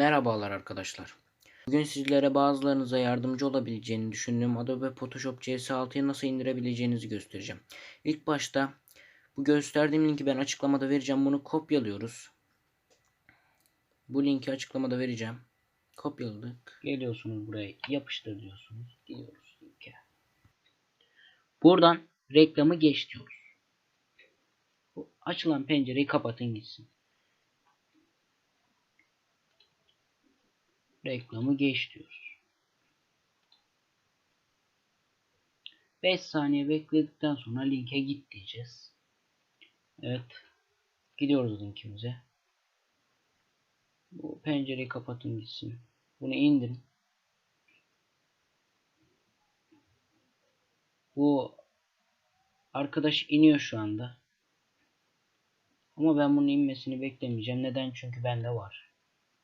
Merhabalar arkadaşlar. Bugün sizlere bazılarınıza yardımcı olabileceğini düşündüğüm Adobe Photoshop CS6'yı nasıl indirebileceğinizi göstereceğim. İlk başta bu gösterdiğim linki ben açıklamada vereceğim. Bunu kopyalıyoruz. Bu linki açıklamada vereceğim. Kopyaladık. Geliyorsunuz buraya yapıştır diyorsunuz. Gidiyoruz linke. Buradan reklamı geç diyoruz. Bu açılan pencereyi kapatın gitsin. Reklamı geç diyoruz. 5 saniye bekledikten sonra linke git diyeceğiz. Evet. Gidiyoruz linkimize. Bu pencereyi kapatın gitsin. Bunu indirin. Bu arkadaş iniyor şu anda. Ama ben bunun inmesini beklemeyeceğim. Neden? Çünkü bende var.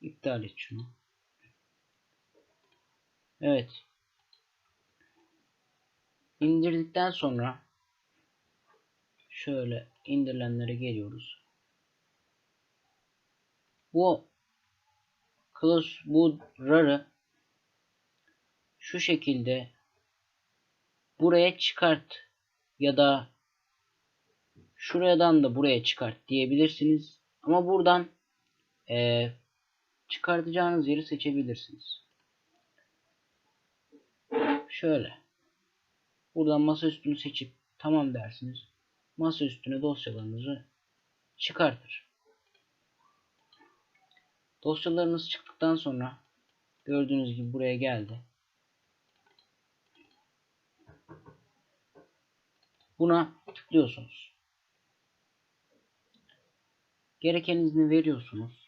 İptal et şunu. Evet. İndirdikten sonra şöyle indirilenlere geliyoruz. Bu Close bu RAR'ı şu şekilde buraya çıkart ya da şuradan da buraya çıkart diyebilirsiniz. Ama buradan e, çıkartacağınız yeri seçebilirsiniz. Şöyle. Buradan masa üstünü seçip tamam dersiniz. Masa üstüne dosyalarınızı çıkartır. Dosyalarınız çıktıktan sonra gördüğünüz gibi buraya geldi. Buna tıklıyorsunuz. Gereken izni veriyorsunuz.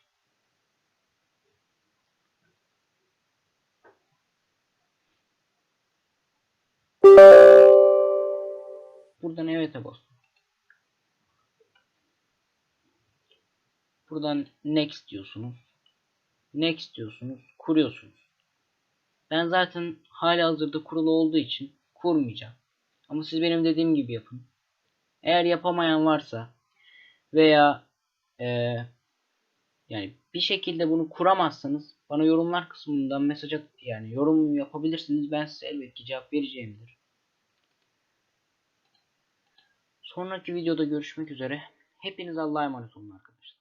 Buradan evet'e basın. Buradan next diyorsunuz. Next diyorsunuz. Kuruyorsunuz. Ben zaten hali hazırda kurulu olduğu için kurmayacağım. Ama siz benim dediğim gibi yapın. Eğer yapamayan varsa veya e, yani bir şekilde bunu kuramazsanız bana yorumlar kısmından mesaj yani yorum yapabilirsiniz. Ben size elbette cevap vereceğimdir. Sonraki videoda görüşmek üzere. Hepiniz Allah'a emanet olun arkadaşlar.